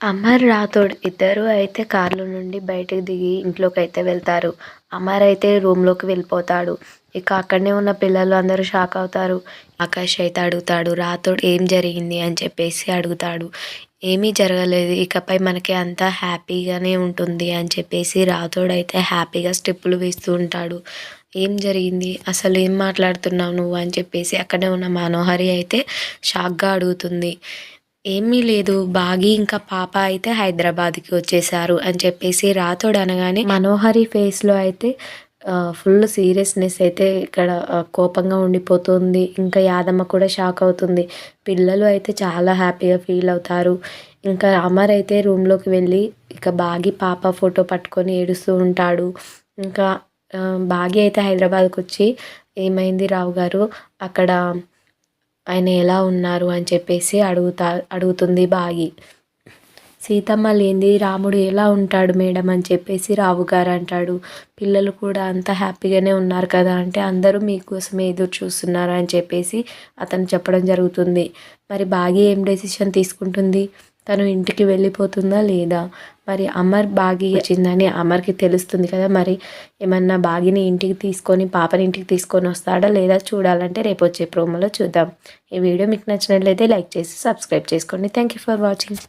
అమర్ రాథోడ్ ఇద్దరు అయితే కార్లో నుండి బయటకు దిగి ఇంట్లోకి అయితే వెళ్తారు. అమర్ అయితే రూమ్లోకి వెళ్ళిపోతాడు. ఇక అక్కడనే ఉన్న పిల్లలు అందరూ షాక్ అవుతారు. ఆకాష్ అయితే అడుగుతాడు రాథోడ్ ఏం జరిగింది? అని చెప్పేసి అడుగుతాడు. ఏమీ జరగలేదు. ఇకపై మనకి అంతా హ్యాపీగానే ఉంటుంది. అని చెప్పేసి రాథోడ్ అయితే హ్యాపీగా స్టెప్పులు వేస్తూ ఉంటాడు. ఏం జరిగింది? అసలు ఏం మాట్లాడుతున్నావు నువ్వు? అని చెప్పేసి అక్కడే ఉన్న మనోహరి అయితే షాక్గా అడుగుతుంది. ఏమీ లేదు. బాగి ఇంకా పాప అయితే హైదరాబాద్కి వచ్చేసారు అని చెప్పేసి రాతోడు అనగానే మనోహరి ఫేస్లో అయితే ఫుల్ సీరియస్నెస్ అయితే ఇక్కడ కోపంగా ఉండిపోతుంది. ఇంకా యాదమ్మ కూడా షాక్ అవుతుంది. పిల్లలు అయితే చాలా హ్యాపీగా ఫీల్ అవుతారు. ఇంకా అమర్ అయితే రూమ్లోకి వెళ్ళి ఇక బాగి పాప ఫోటో పట్టుకొని ఏడుస్తూ ఉంటాడు. ఇంకా బాగి అయితే హైదరాబాద్కి వచ్చి ఏమైంది రావు గారు? అక్కడ ఆయన ఎలా ఉన్నారు అని చెప్పేసి అడుగుతా అడుగుతుంది బాగి. సీతమ్మ లేనిది రాముడు ఎలా ఉంటాడు మేడం అని చెప్పేసి రావు గారు అంటాడు. పిల్లలు కూడా అంత హ్యాపీగానే ఉన్నారు కదా అంటే అందరూ మీకోసమే ఎదురు చూస్తున్నారు అని చెప్పేసి అతను చెప్పడం జరుగుతుంది. మరి బాగి ఏం డెసిషన్ తీసుకుంటుంది? తను ఇంటికి వెళ్ళిపోతుందా లేదా? మరి అమర్ బాగి వచ్చిందని అమర్కి తెలుస్తుంది కదా మరి ఏమన్నా బాగిని ఇంటికి తీసుకొని పాపని ఇంటికి తీసుకొని వస్తాడా లేదా చూడాలంటే రేపు వచ్చే ప్రోమోలో చూద్దాం. ఈ వీడియో మీకు నచ్చినట్లయితే లైక్ చేసి సబ్స్క్రైబ్ చేసుకోండి. Thank you for watching